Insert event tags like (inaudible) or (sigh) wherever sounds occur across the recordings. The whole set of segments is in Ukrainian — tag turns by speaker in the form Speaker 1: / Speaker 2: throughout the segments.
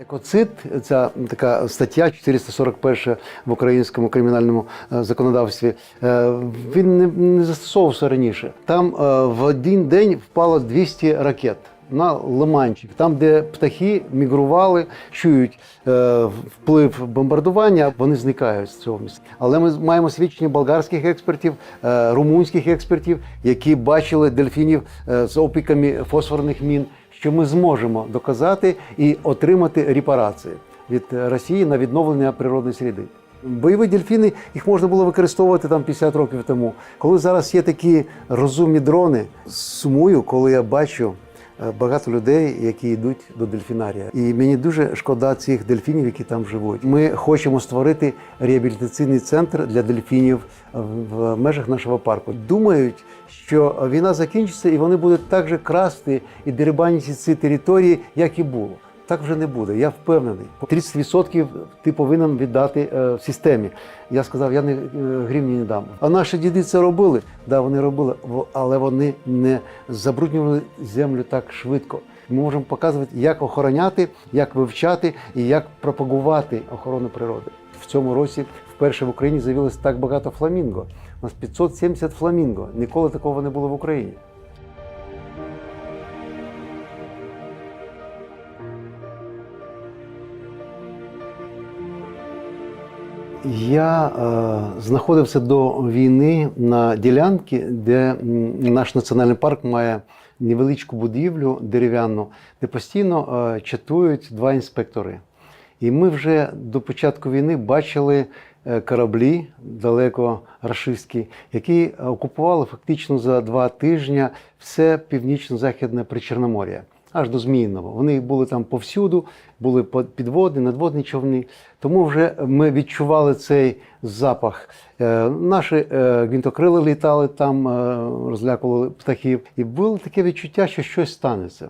Speaker 1: Екоцид, ця така стаття 441 в українському кримінальному е, законодавстві, е, він не, не застосовувався раніше. Там е, в один день впало 200 ракет на Лиманчик, там, де птахи мігрували, чують е, вплив бомбардування, вони зникають з цього місця. Але ми маємо свідчення болгарських експертів, е, румунських експертів, які бачили дельфінів з опіками фосфорних мін що ми зможемо доказати і отримати репарації від Росії на відновлення природної середи. Бойові дельфіни їх можна було використовувати там 50 років тому. Коли зараз є такі розумні дрони, сумую, коли я бачу багато людей, які йдуть до дельфінарія. І мені дуже шкода цих дельфінів, які там живуть. Ми хочемо створити реабілітаційний центр для дельфінів в межах нашого парку. Думають, що війна закінчиться, і вони будуть так же красти і дерибанити ці території, як і було. Так вже не буде. Я впевнений. 30% ти повинен віддати е, системі. Я сказав, я не е, гривні не дам. А наші діди це робили. Да, вони робили, але вони не забруднювали землю так швидко. Ми можемо показувати, як охороняти, як вивчати і як пропагувати охорону природи. В цьому році вперше в Україні з'явилось так багато фламінго. У нас 570 фламінго. Ніколи такого не було в Україні. Я е, знаходився до війни на ділянці, де наш національний парк має невеличку будівлю дерев'яну, де постійно е, чатують два інспектори. І ми вже до початку війни бачили е, кораблі далеко рашистські, які окупували фактично за два тижні все північно-західне Причорномор'я. Аж до Зміїного. Вони були там повсюду, були підводні, надводні човни. Тому вже ми відчували цей запах. Е, Наші е, гвинтокрили літали там, е, розлякували птахів. І було таке відчуття, що щось станеться.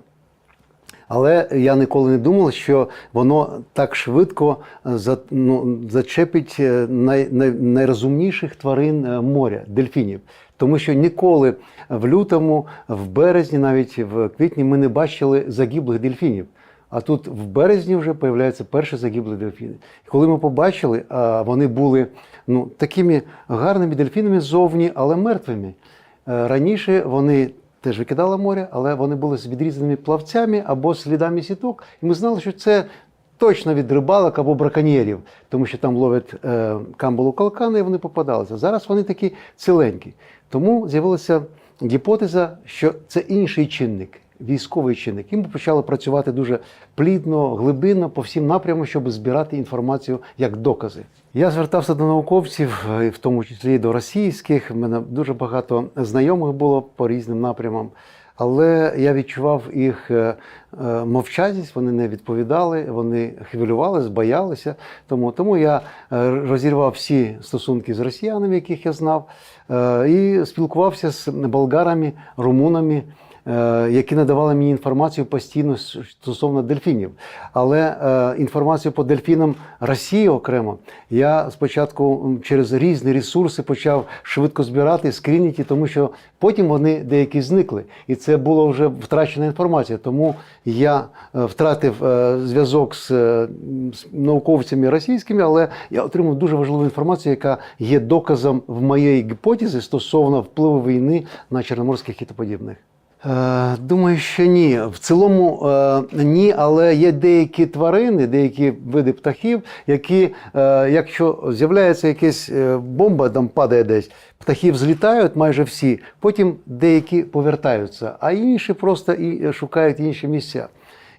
Speaker 1: Але я ніколи не думав, що воно так швидко е, за- ну, зачепить е, най, най, найрозумніших тварин е, моря, дельфінів. Тому що ніколи в лютому, в березні, навіть в квітні ми не бачили загиблих дельфінів. А тут в березні вже появляються перші загиблі дельфіни. І коли ми побачили, вони були ну, такими гарними дельфінами ззовні, але мертвими. Раніше вони теж викидала море, але вони були з відрізаними плавцями або слідами сіток. І ми знали, що це точно від рибалок або браконьєрів, тому що там ловлять е, камбалу калкани, і вони попадалися. Зараз вони такі ціленькі. Тому з'явилася гіпотеза, що це інший чинник. Військовий чинник. І ми почали працювати дуже плідно, глибинно по всім напрямам, щоб збирати інформацію як докази. Я звертався до науковців, е, в тому числі до російських. У мене дуже багато знайомих було по різним напрямам. Але я відчував їх е, е, мовчазність, вони не відповідали, вони хвилювалися, боялися. Тому, тому я розірвав всі стосунки з росіянами, яких я знав, і спілкувався з болгарами, румунами, які надавали мені інформацію постійно стосовно дельфінів. Але е, інформацію по дельфінам Росії окремо я спочатку через різні ресурси почав швидко збирати, скрініти, тому що потім вони деякі зникли. І це була вже втрачена інформація. Тому я е, втратив е, зв'язок з, е, науковцями російськими, але я отримав дуже важливу інформацію, яка є доказом в моєї гіпотези стосовно впливу війни на чорноморських китоподібних. Е, Думаю, що ні. В цілому е, ні, але є деякі тварини, деякі види птахів, які, е, якщо з'являється якась бомба, там падає десь, птахи злітають майже всі, потім деякі повертаються, а інші просто і шукають інші місця.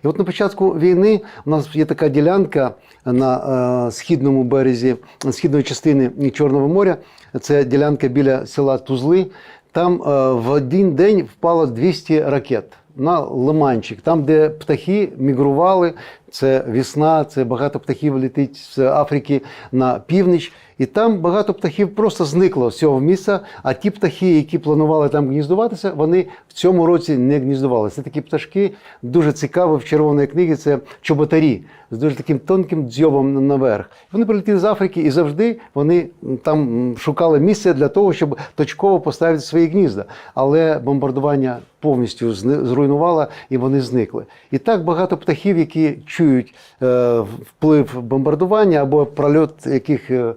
Speaker 1: І от на початку війни у нас є така ділянка на східному березі, східної частини Чорного моря. Це ділянка біля села Тузли. Там е, в один день впало 200 ракет на Лиманчик, там, де птахи мігрували. Це весна, це багато птахів летить з Африки на північ. І там багато птахів просто зникло з цього місця. А ті птахи, які планували там гніздуватися, вони в цьому році не гніздувалися. Це такі пташки дуже цікаві в червоної книги. Це чоботарі з дуже таким тонким дзьобом наверх. Вони прилетіли з Африки і завжди вони там шукали місце для того, щоб точково поставити свої гнізда. Але бомбардування повністю зруйнувало і вони зникли. І так багато птахів, які чують е, вплив бомбардування або прольот яких е,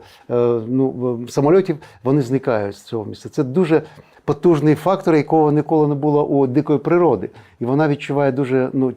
Speaker 1: ну, е, самольотів, вони зникають з цього місця. Це дуже потужний фактор, якого ніколи не було у дикої природи. І вона відчуває дуже ну,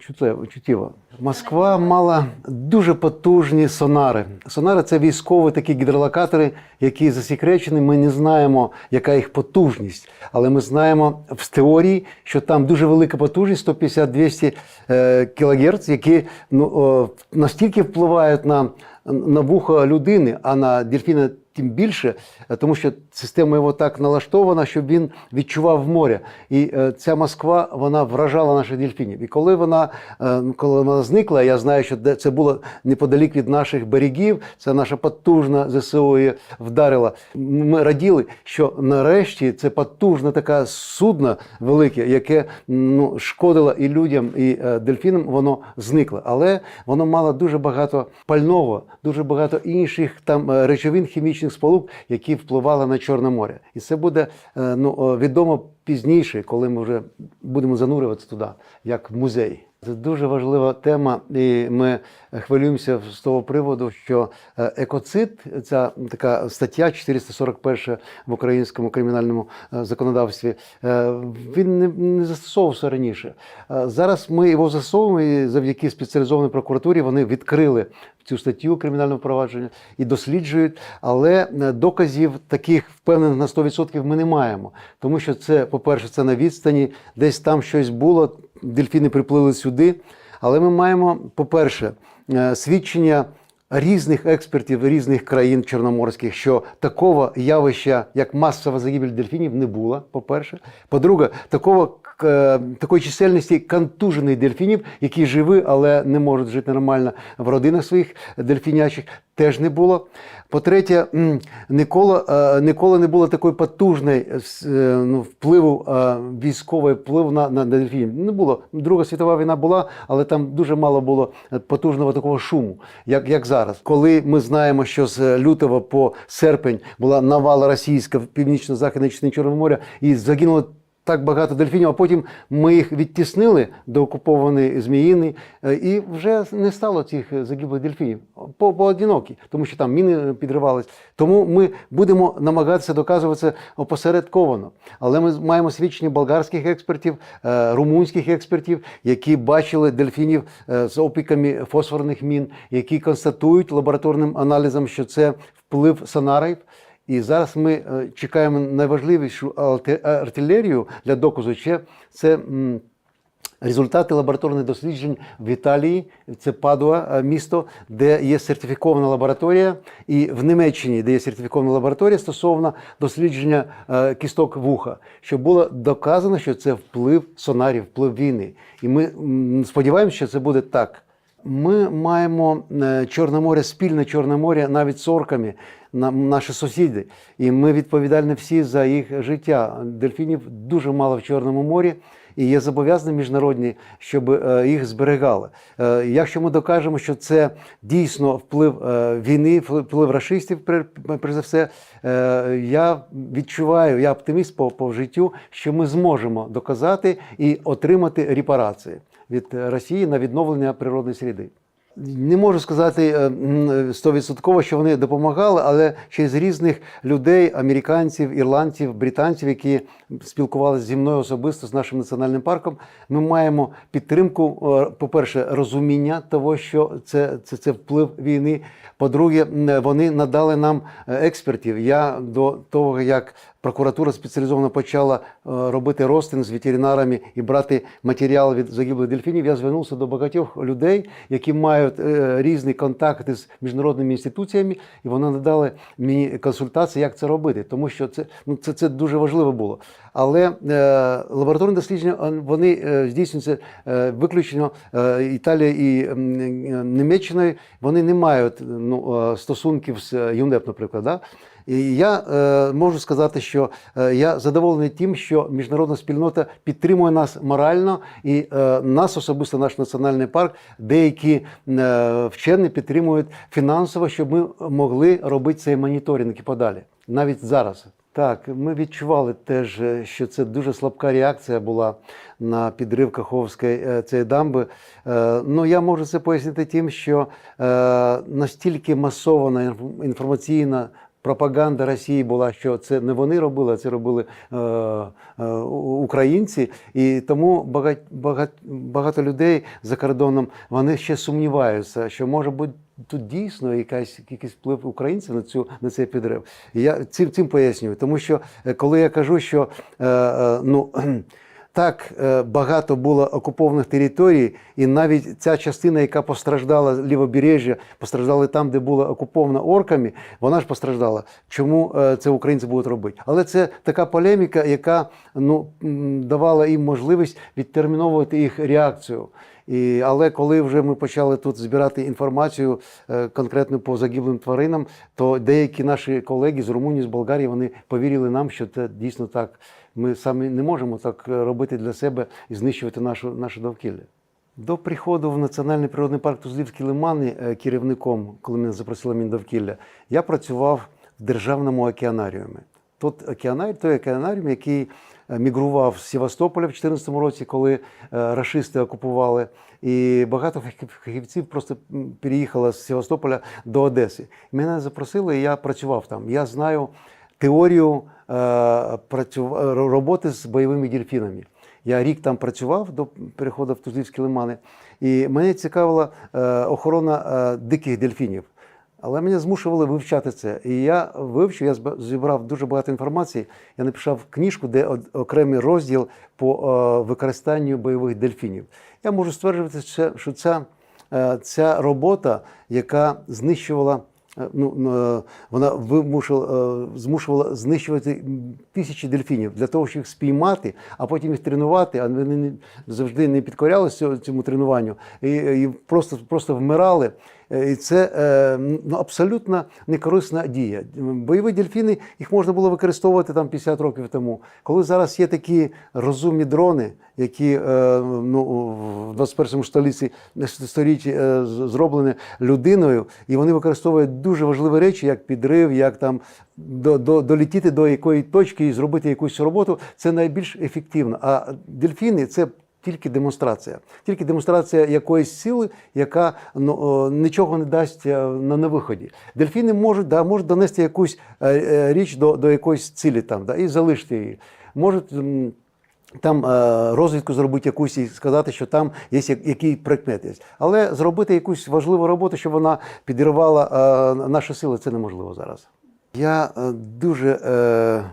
Speaker 1: чуттєво. Москва мала дуже потужні сонари. Сонари це військові такі гідролокатори, які засекречені. Ми не знаємо, яка їх потужність, але ми знаємо в теорії, що там дуже велика потужність 150-200 е, кГц, які ну, настільки впливають на, на вухо людини, а на дельфіна тим більше, е, тому що система його так налаштована, щоб він відчував море. І е, ця Москва вона вражала наших дельфінів. І коли вона, е, коли вона зникла, я знаю, що де- це було неподалік від наших берегів. Це наша потужна ЗСУ її вдарила. Ми раділи, що нарешті це потужна така судно велике, яке ну, шкодило і людям, і дельфінам, воно зникло. Але воно мало дуже багато пального, дуже багато інших там речовин хімічних сполук, які впливали на Чорне море. І це буде е, ну, відомо пізніше, коли ми вже будемо занурюватися туди, як музей. Це дуже важлива тема, і ми хвилюємося з того приводу, що е, екоцид, ця така стаття 441 в українському кримінальному е, законодавстві, е, він не, застосовувався раніше. Зараз ми його застосовуємо і завдяки спеціалізованій прокуратурі вони відкрили цю статтю кримінального провадження і досліджують, але доказів таких впевнених на 100% ми не маємо. Тому що це, по-перше, це на відстані, десь там щось було, дельфіни приплили сюди. Але ми маємо, по-перше, е, свідчення різних експертів різних країн чорноморських, що такого явища, як масова загибель дельфінів, не було. По-перше, по-друге, такого такої чисельності контужених дельфінів, які живі, але не можуть жити нормально в родинах своїх дельфінячих, теж не було. По-третє, ніколи, е, ніколи не було такої потужної е, е, ну, впливу е, військовий вплив на, на дельфінів. Не було. Друга світова війна була, але там дуже мало було е, потужного такого шуму, як, як зараз. Коли ми знаємо, що з лютого по серпень була навала російська в північно-західній частині Чорного моря і загинуло так багато дельфінів, а потім ми їх відтіснили до окупованої Зміїни, е, і вже не стало цих загиблих дельфінів по поодинокі, тому що там міни підривались. Тому ми будемо намагатися доказувати це опосередковано. Але ми маємо свідчення болгарських експертів, е, румунських експертів, які бачили дельфінів е, з опіками фосфорних мін, які констатують лабораторним аналізом, що це вплив сонарів. І зараз ми е, чекаємо найважливішу артилерію для доказу. Ще це результати лабораторних досліджень в Італії. Це Падуа, е, місто, де є сертифікована лабораторія, і в Німеччині, де є сертифікована лабораторія стосовно дослідження е, кісток вуха, що було доказано, що це вплив сонарів, вплив війни. І ми сподіваємося, що це буде так. Ми маємо е, Чорне море, спільне Чорне море навіть з орками, на- наші сусіди. І ми відповідальні всі за їх життя. Дельфінів дуже мало в Чорному морі. І є зобов'язання міжнародні, щоб е, їх зберегали. Е, Якщо ми докажемо, що це дійсно вплив війни, вплив расистів, перш за все, я відчуваю, я оптиміст по, по життю, що ми зможемо доказати і отримати репарації від Росії на відновлення природної середи. Не можу сказати е, стовідсотково, що вони допомагали, але через різних людей, американців, ірландців, британців, які спілкувалися зі мною особисто з нашим національним парком, ми маємо підтримку, е, по-перше, розуміння того, що це, це, це вплив війни. По-друге, вони надали нам е, експертів. Я до того, як прокуратура спеціалізовано почала е, робити розтин з ветеринарами і брати матеріал від загиблих дельфінів, я звернувся до багатьох людей, які мають е, різні контакти з міжнародними інституціями, і вони надали мені консультації, як це робити, тому що це, ну, це, це дуже важливо було. Але е, лабораторні дослідження е, вони здійснюються виключно Італія і Німеччиною. Вони не мають ну, стосунків з ЮНЕП, наприклад. Да? Я е, можу сказати, що е, я задоволений тим, що міжнародна спільнота підтримує нас морально, і е, нас особисто наш національний парк, деякі вчені підтримують фінансово, щоб ми могли робити цей моніторинг і подалі, навіть зараз. Так, ми відчували теж, що це дуже слабка реакція була на підрив Каховської цієї дамби. Ну, я можу це пояснити тим, що настільки масована інф- інформаційна пропаганда Росії була, що це не вони робили, а це робили е, е, українці. І тому багать, багать, багато людей за кордоном вони ще сумніваються, що може бути. Тут дійсно якась якийсь вплив українців на цю на цей підрив. І я цим цим пояснюю, тому що е, коли я кажу, що е, е, ну так е, багато було окупованих територій, і навіть ця частина, яка постраждала лівобережжя, постраждала там, де була окупована орками, вона ж постраждала. Чому е, це українці будуть робити? Але це така полеміка, яка ну давала їм можливість відтерміновувати їх реакцію. І, але коли вже ми почали тут збирати інформацію е, конкретно по загиблим тваринам, то деякі наші колеги з Румунії, з Болгарії, вони повірили нам, що це дійсно так. Ми самі не можемо так е, робити для себе і знищувати нашу, наше довкілля. До приходу в Національний природний парк Тузлівські лимани е, керівником, коли мене запросили Міндовкілля, я працював в державному океанаріумі. Тут океанарій, той океанаріум, який мігрував з Севастополя в 2014 році, коли е, рашисти окупували. І багато фахів- фахівців просто переїхало з Севастополя до Одеси. Мене запросили, і я працював там. Я знаю теорію е, е, роботи з бойовими дельфінами. Я рік там працював до переходу в Тузлівські лимани, і мене цікавила е, охорона е, диких дельфінів. Але мене змушували вивчати це. І я вивчив, я зібрав дуже багато інформації. Я написав книжку, де окремий розділ по е, використанню бойових дельфінів. Я можу стверджувати, що- ця, е, ця робота, яка знищувала. е, Ну, вона вимушувала, е, змушувала знищувати тисячі дельфінів для того, щоб їх спіймати, а потім їх тренувати. А вони завжди не підкорялися цьому тренуванню і, і просто, просто вмирали. Е, І це е, ну, абсолютно некорисна дія. Бойові дельфіни їх можна було використовувати там 50 років тому. Коли зараз є такі розумні дрони, які е, ну, в 21 столітті, з- зроблені людиною, і вони використовують дуже важливі речі, як підрив, як там до, до, долетіти до якої точки і зробити якусь роботу, це найбільш ефективно. А дельфіни це тільки демонстрація, тільки демонстрація якоїсь сили, яка ну, нічого не дасть е, на, на виході. Дельфіни можуть, да, можуть донести якусь е, е, річ до, до якоїсь цілі там, да, і залишити її. Можуть там розвідку зробити якусь і сказати, що там є який предмет є. Але зробити якусь важливу роботу, щоб вона підірвала наші сили, це неможливо зараз. Я дуже е,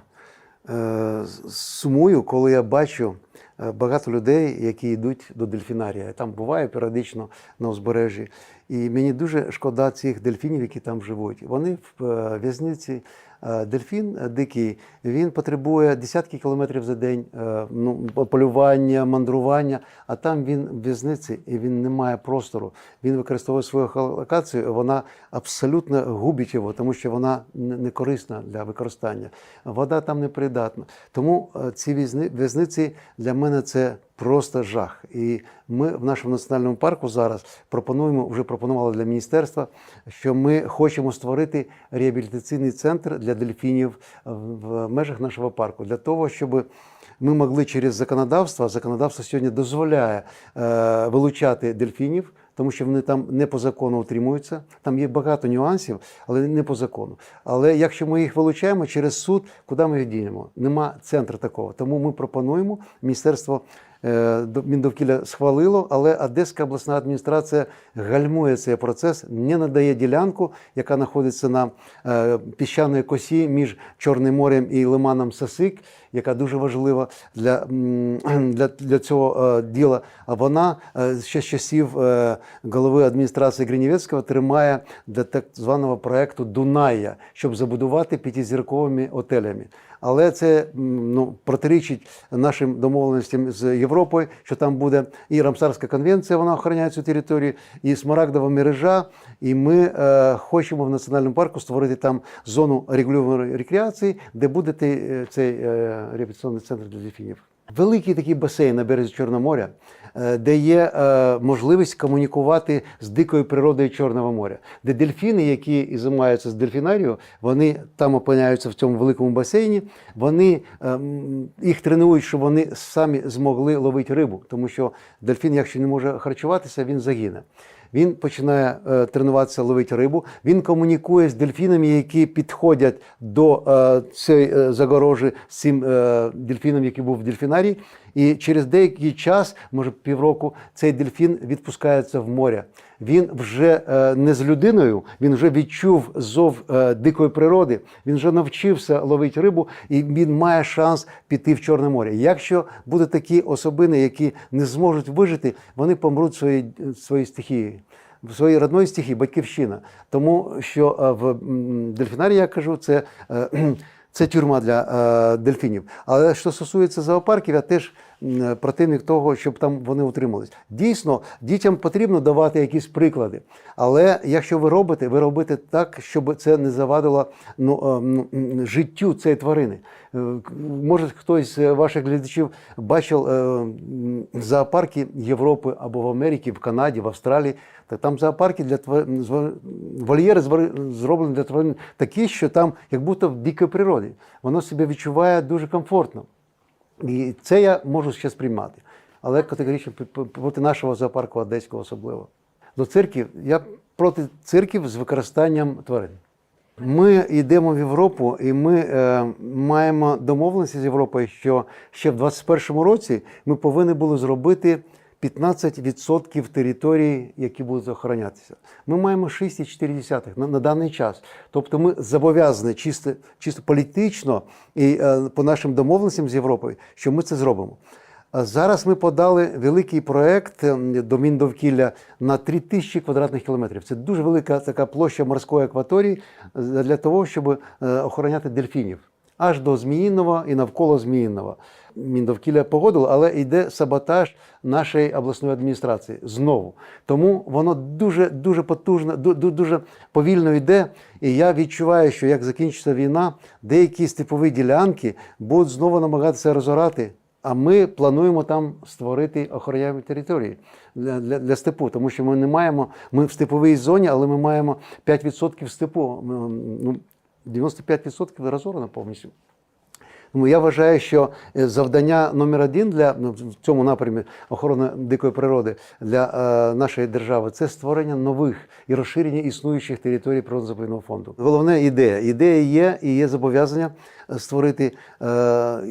Speaker 1: е, сумую, коли я бачу багато людей, які йдуть до дельфінарія. Там буває періодично на узбережжі. І мені дуже шкода цих дельфінів, які там живуть. Вони в е, в'язниці. Е, Дельфін е, дикий, він потребує десятки кілометрів за день е, ну, полювання, мандрування, а там він в в'язниці і він не має простору. Він використовує свою локацію, вона абсолютно губить його, тому що вона не корисна для використання. Вода там непридатна. Тому ці в'язни- в'язниці для мене це просто жах. І ми в нашому національному парку зараз пропонуємо, вже пропонували для міністерства, що ми хочемо створити реабілітаційний центр для дельфінів в межах нашого парку, для того, щоб ми могли через законодавство, законодавство сьогодні дозволяє е, вилучати дельфінів. Тому що вони там не по закону утримуються. Там є багато нюансів, але не по закону. Але якщо ми їх вилучаємо через суд, куди ми їх дінемо? Нема центру такого. Тому ми пропонуємо Міністерство Міндовкілля схвалило, але Одеська обласна адміністрація гальмує цей процес, не надає ділянку, яка знаходиться на е, піщаної косі між Чорним морем і лиманом Сасик, яка дуже важлива для, (clears throat) для, для цього е, діла. А вона е, ще з часів е, голови адміністрації Гринівецького тримає для так званого проекту Дуная, щоб забудувати п'ятизірковими отелями. Але це ну, протирічить нашим домовленостям з Європою, що там буде і Рамсарська конвенція, вона охороняє цю територію, і Смарагдова мережа. І ми е, хочемо в національному парку створити там зону регулюваної рекреації, де буде е, цей е, реабілітаційний центр для дельфінів. Великий такий басейн на березі Чорного моря, де є е, можливість комунікувати з дикою природою Чорного моря, де дельфіни, які і займаються з дельфінарією, вони там опиняються в цьому великому басейні. Вони е, їх тренують, щоб вони самі змогли ловити рибу, тому що дельфін, якщо не може харчуватися, він загине. Він починає е, тренуватися ловити рибу. Він комунікує з дельфінами, які підходять до е, цієї е, загорожі з цим е, дельфіном, який був в дельфінарії. І через деякий час, може півроку, цей дельфін відпускається в море. Він вже е, не з людиною, він вже відчув зов е, дикої природи. Він вже навчився ловити рибу, і він має шанс піти в Чорне море. Якщо будуть такі особини, які не зможуть вижити, вони помруть в своїй, своїй стихії. В своїй родної стихії батьківщина. Тому що е, в м, дельфінарії, я кажу, це, це тюрма для е, дельфінів. Але що стосується зоопарків, я теж противник того, щоб там вони утримались. Дійсно, дітям потрібно давати якісь приклади. Але якщо ви робите, ви робите так, щоб це не завадило ну, е, життю цієї тварини. Е, Може, хтось з ваших глядачів бачив е, зоопарки Європи або в Америці, в Канаді, в Австралії. Так там зоопарки для зва- вольєри зроблені для тварин такі, що там як будто в дикій природі. Воно себе відчуває дуже комфортно. І це я можу ще сприймати. Але категорично проти нашого зоопарку одеського особливо. До цирків я проти цирків з використанням тварин. Ми йдемо в Європу, і ми е, маємо домовленості з Європою, що ще в 2021 році ми повинні були зробити 15% території, які будуть охоронятися. Ми маємо 6,4 на, на даний час. Тобто ми зобов'язані чисто, чисто політично і е, по нашим домовленостям з Європою, що ми це зробимо. А Зараз ми подали великий проект ем, до Міндовкілля на 3 тисячі квадратних кілометрів. Це дуже велика така площа морської акваторії е, для того, щоб е, охороняти дельфінів аж до Зміїного і навколо Зміїного. Міндовкілля погодило, але йде саботаж нашої обласної адміністрації знову. Тому воно дуже дуже потужно, ду- ду- дуже повільно йде. І я відчуваю, що як закінчиться війна, деякі степові ділянки будуть знову намагатися розорати. А ми плануємо там створити охороняємі території для, для, для степу, тому що ми не маємо. Ми в степовій зоні, але ми маємо 5% степу. Ну, 95% розорано повністю. Тому я вважаю, що е, завдання номер один для ну, в цьому напрямі охорони дикої природи для е, нашої держави це створення нових і розширення існуючих територій природно-заповідного фонду. Головне ідея. Ідея є і є зобов'язання створити, е,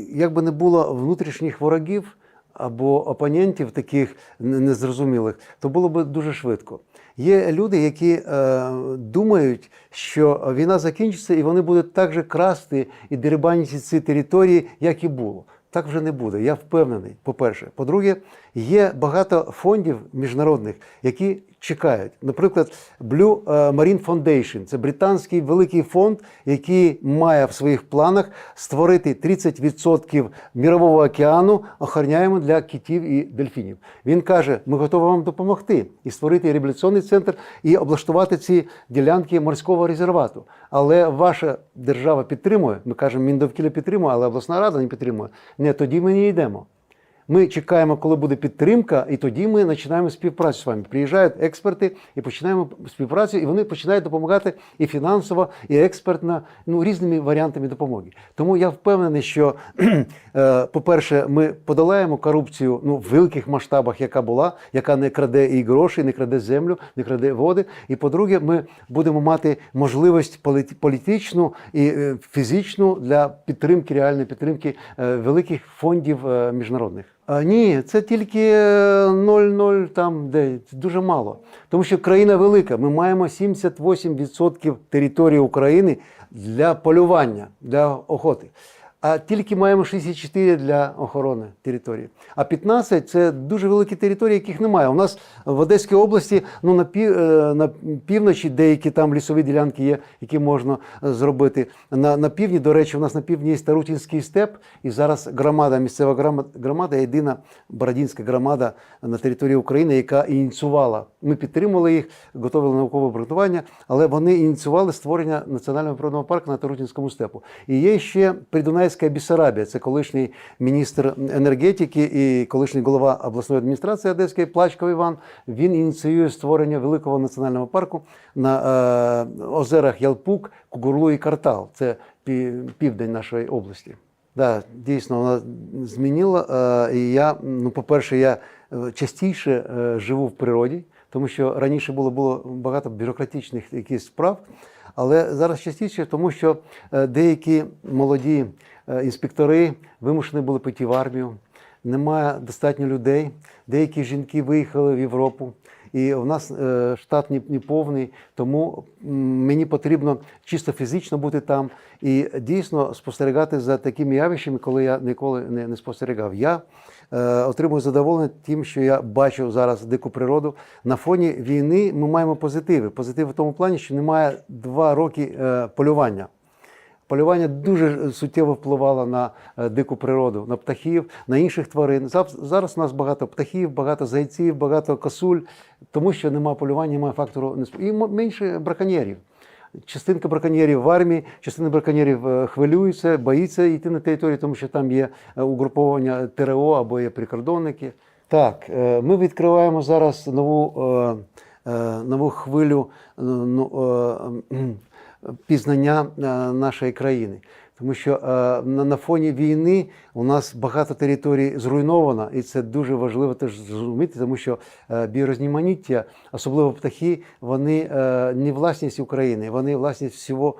Speaker 1: як би не було внутрішніх ворогів або опонентів таких незрозумілих, то було б дуже швидко. Є люди, які е, думають, що війна закінчиться, і вони будуть так же красти і дерибанити ці території, як і було. Так вже не буде. Я впевнений. По-перше, по-друге, є багато фондів міжнародних, які чекають. Наприклад, Blue е, Marine Foundation – це британський великий фонд, який має в своїх планах створити 30% мірового океану охороняємо для китів і дельфінів. Він каже: ми готові вам допомогти і створити реабілітаційний центр і облаштувати ці ділянки морського резервату. Але ваша держава підтримує. Ми кажемо, Міндовкілля підтримує, але обласна рада не підтримує. Не тоді ми не йдемо. Ми чекаємо, коли буде підтримка, і тоді ми починаємо співпрацю з вами. Приїжджають експерти і починаємо співпрацю, і вони починають допомагати і фінансово, і експертно, ну різними варіантами допомоги. Тому я впевнений, що, (clears throat) е, по-перше, ми подолаємо корупцію ну, в великих масштабах, яка була, яка не краде і гроші, не краде землю, не краде води. І по-друге, ми будемо мати можливість політ- політичну і е, фізичну для підтримки, реальної підтримки е, великих фондів міжнародних. Ні, це тільки е, 0,0 там, де дуже мало. Тому що країна велика. Ми маємо 78% території України для полювання, для охоти. А тільки маємо 64 для охорони території. А 15 це дуже великі території, яких немає. У нас в Одеській області ну, на, пів, е, на півночі деякі там лісові ділянки є, які можна зробити. На, на півдні, до речі, у нас на півдні є Тарутінський степ, і зараз громада, місцева громада, громада єдина Бородінська громада на території України, яка ініціювала. Ми підтримували їх, готували наукове обґрунтування, але вони ініціювали створення національного природного парку на Тарутінському степу. І є ще Придунайська Бісарабія, це колишній міністр енергетики і колишній голова обласної адміністрації Одеської Плачков Іван. Він ініціює створення великого національного парку на е, озерах Ялпук, Кугурлу і Картал. Це південь нашої області. Да, дійсно, вона змінила. І я, ну, по-перше, я е, частіше живу в природі, тому що раніше було, було багато бюрократичних якихось справ. Але зараз частіше, тому що е, деякі молоді е, інспектори вимушені були піти в армію, немає достатньо людей. Деякі жінки виїхали в Європу. І у нас е, штат не, повний, тому мені потрібно чисто фізично бути там і дійсно спостерігати за такими явищами, коли я ніколи не, спостерігав. Я отримую задоволення тим, що я бачу зараз дику природу. На фоні війни ми маємо позитиви. Позитив в тому плані, що немає два роки е, полювання. Полювання дуже суттєво впливало на е, дику природу, на птахів, на інших тварин. Зараз у нас багато птахів, багато зайців, багато косуль, тому що немає полювання, немає фактору і менше браконьєрів. Частинка браконьєрів в армії, частина браконьєрів е, хвилюється, боїться йти на територію, тому що там є е, угруповання ТРО або є прикордонники. Так, е, ми відкриваємо зараз нову, нову хвилю ну, пізнання нашої країни. Тому що е, на, фоні війни у нас багато територій зруйновано, і це дуже важливо теж зрозуміти, тому що е, біорозніманіття, особливо птахи, вони е, не власність України, вони власність всього,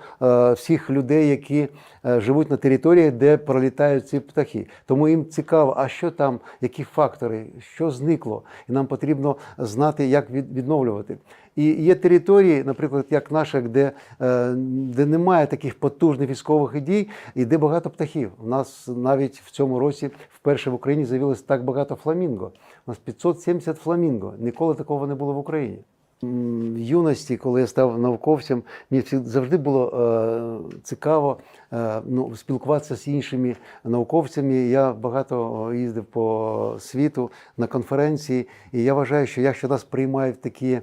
Speaker 1: всіх людей, які живуть на території, де пролітають ці птахи. Тому їм цікаво, а що там, які фактори, що зникло, і нам потрібно знати, як від- відновлювати. І є території, наприклад, як наша, де, е, де немає таких потужних військових дій, і де багато птахів. У нас навіть в цьому році вперше в Україні з'явилось так багато фламінго. У нас 570 фламінго. Ніколи такого не було в Україні. В юності, коли я став науковцем, мені завжди було е, цікаво е, ну, спілкуватися з іншими науковцями. Я багато їздив по світу на конференції, і я вважаю, що якщо нас приймають такі,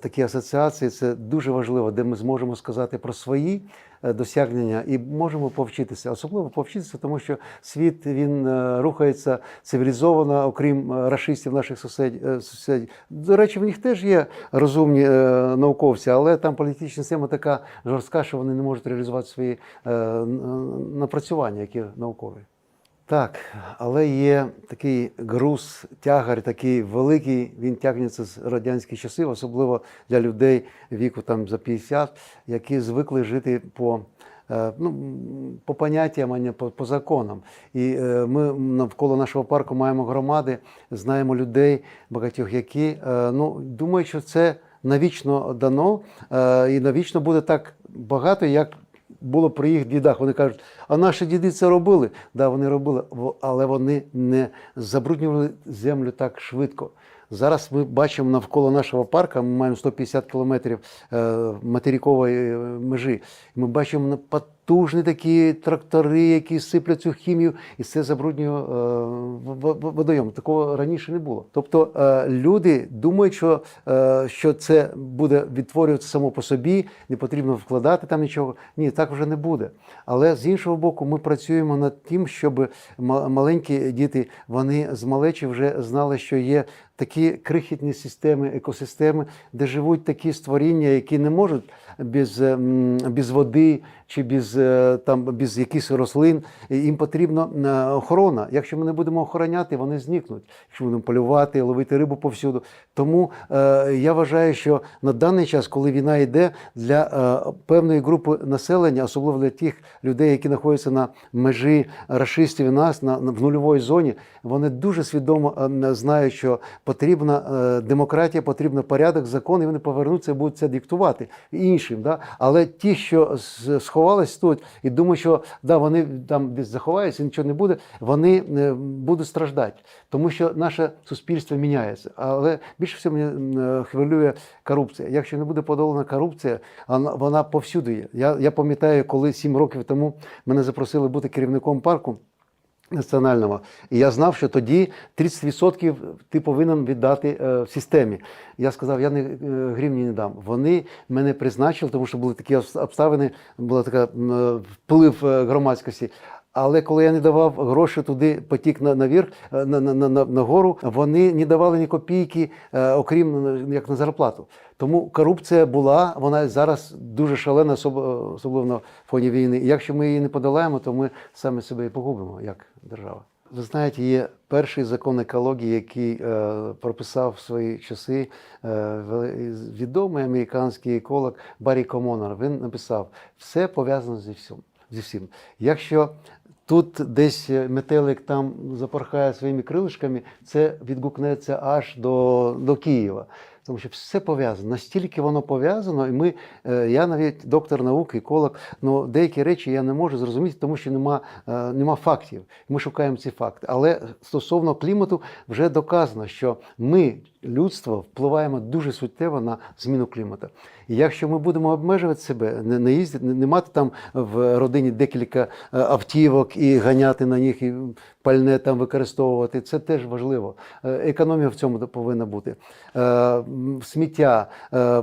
Speaker 1: такі асоціації, це дуже важливо, де ми зможемо сказати про свої е, досягнення і можемо повчитися. Особливо повчитися, тому що світ він е, рухається цивілізовано, окрім е, рашистів наших сусідів. е. До речі, в них теж є розумні е, науковці, але там політична система така жорстка, що вони не можуть реалізувати свої е, напрацювання, які наукові. Так, але є такий груз, тягар, такий великий, він тягнеться з радянських часів, особливо для людей віку там за 50, які звикли жити по, е, ну, по поняттям, а не по, по законам. І е, ми навколо нашого парку маємо громади, знаємо людей, багатьох, які е, ну, думають, що це навічно дано, і навічно буде так багато, як було при їх дідах. Вони кажуть, а наші діди це робили. Да, вони робили, але вони не забруднювали землю так швидко. Зараз ми бачимо навколо нашого парка, ми маємо 150 кілометрів е, материкової е, межі. Ми бачимо потужні такі трактори, які сиплять цю хімію, і це забруднює е, водойом. Такого раніше не було. Тобто е, люди думають, що, е, що це буде відтворюватися само по собі, не потрібно вкладати там нічого. Ні, так вже не буде. Але з іншого боку, ми працюємо над тим, щоб маленькі діти вони з малечі вже знали, що є такі крихітні системи, екосистеми, де живуть такі створіння, які не можуть без, без води чи без е, там без якихось рослин. Їм потрібна е, охорона. Якщо ми не будемо охороняти, вони зникнуть. Якщо будемо полювати, ловити рибу повсюду. Тому е, я вважаю, що на даний час, коли війна йде для е, певної групи населення, особливо для тих людей, які знаходяться на межі рашистів і нас на, на в нульовій зоні, вони дуже свідомо е, знають, що потрібна е, демократія, потрібен порядок, закон, і вони повернуться і будуть це диктувати іншим. Да? Але ті, що сховались тут і думають, що да, вони там десь заховаються, нічого не буде, вони е, будуть страждати, тому що наше суспільство міняється. Але більше всього мене е, хвилює корупція. Якщо не буде подолана корупція, вона повсюди є. Я, я пам'ятаю, коли сім років тому мене запросили бути керівником парку. Національного, і я знав, що тоді 30% ти повинен віддати е, в системі. Я сказав, я не е, гривні не дам. Вони мене призначили, тому що були такі обставини, була така е, вплив громадськості. Але коли я не давав гроші туди, потік на наверх, е, на, на, на, на, гору, вони не давали ні копійки, е, окрім е, як на зарплату. Тому корупція була, вона зараз дуже шалена, особливо на фоні війни. І якщо ми її не подолаємо, то ми самі себе і погубимо як держава. Ви знаєте, є перший закон екології, який е, прописав в свої часи е, відомий американський еколог Баррі Комонер. Він написав: все пов'язано зі всім. Зі всім. Якщо тут десь метелик там запорхає своїми крилишками, це відгукнеться аж до, до Києва. Тому що все пов'язано. Настільки воно пов'язано, і ми, е, я навіть доктор наук, еколог, ну деякі речі я не можу зрозуміти, тому що нема, е, нема фактів. Ми шукаємо ці факти. Але стосовно клімату вже доказано, що ми, людство, впливаємо дуже суттєво на зміну клімату. І якщо ми будемо обмежувати себе, не, не їздити, не, мати там в родині декілька е, автівок і ганяти на них, і пальне там використовувати, це теж важливо. Е, Економія в цьому повинна бути. Е, Сміття,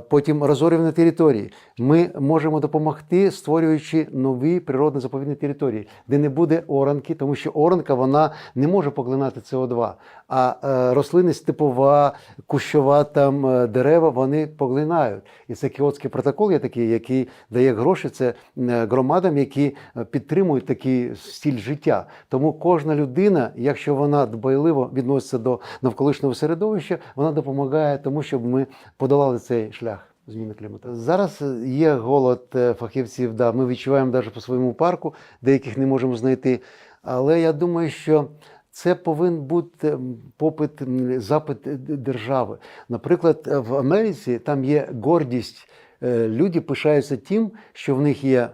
Speaker 1: потім розорювані території. Ми можемо допомогти, створюючи нові природно заповідні території, де не буде оранки, тому що оранка вона не може поглинати СО2. А е, рослини степова, кущова там е, дерева вони поглинають. І це кіотський протокол є такий, який дає гроші це е, громадам, які підтримують такий стиль життя. Тому кожна людина, якщо вона дбайливо відноситься до навколишнього середовища, вона допомагає тому, щоб ми подолали цей шлях. Зміни клімату зараз є голод фахівців. Да, ми відчуваємо навіть по своєму парку, деяких не можемо знайти. Але я думаю, що це повинен бути попит, запит держави. Наприклад, е, в Америці там є гордість. Е, Люди пишаються тим, що в них є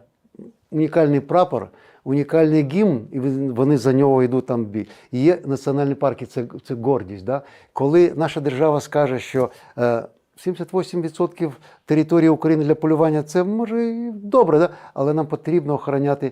Speaker 1: унікальний прапор, унікальний гімн, і вони за нього йдуть там в бій. Є національні парки, це, це гордість. Да? Коли наша держава скаже, що е, 78% території України для полювання це може і добре, да? але нам потрібно охороняти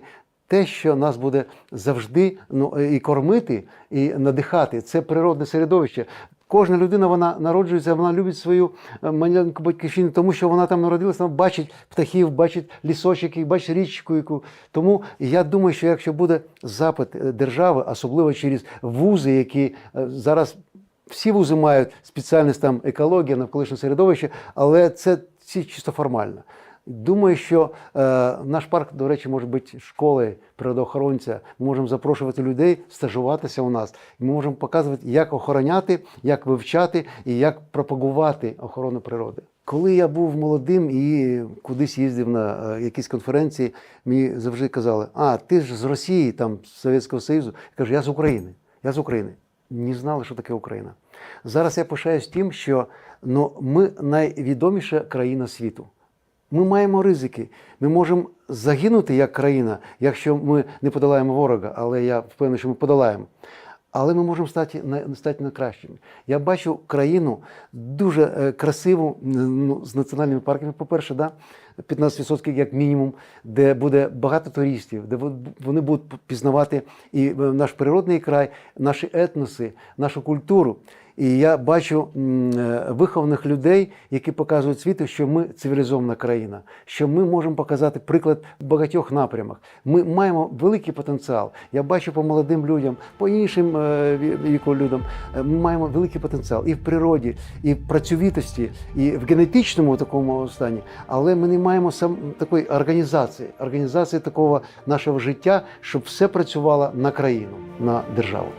Speaker 1: те, що нас буде завжди ну, і кормити, і надихати. Це природне середовище. Кожна людина вона народжується, вона любить свою е, маленьку батьківщину, тому що вона там народилася, вона бачить птахів, бачить лісочок, і бачить річку. Яку. Тому я думаю, що якщо буде запит е, держави, особливо через вузи, які е, зараз всі вузи мають спеціальність там екологія, навколишнє середовище, але це чисто формально. Думаю, що е, наш парк, до речі, може бути школою природоохоронця. Ми можемо запрошувати людей стажуватися у нас. Ми можемо показувати, як охороняти, як вивчати і як пропагувати охорону природи. Коли я був молодим і кудись їздив на е, якісь конференції, мені завжди казали: а ти ж з Росії, там з Совєтського Союзу. Я кажу, я з України. Я з України. Не знали, що таке Україна. Зараз я пишаюсь тим, що ну, ми найвідоміша країна світу. Ми маємо ризики. Ми можемо загинути як країна, якщо ми не подолаємо ворога, але я впевнений, що ми подолаємо. Але ми можемо стати, на- стати найкращими. Я бачу країну дуже е, красиву ну, з національними парками, по-перше, да? 15% як мінімум, де буде багато туристів, де вони будуть пізнавати і е, наш природний край, наші етноси, нашу культуру. І я бачу е, вихованих людей, які показують світу, що ми цивілізована країна, що ми можемо показати приклад в багатьох напрямах. Ми маємо великий потенціал. Я бачу по молодим людям, по іншим е, віку людям. е, Ми маємо великий потенціал і в природі, і в працьовітості, і в генетичному такому стані. Але ми не маємо сам такої організації, організації такого нашого життя, щоб все працювало на країну, на державу.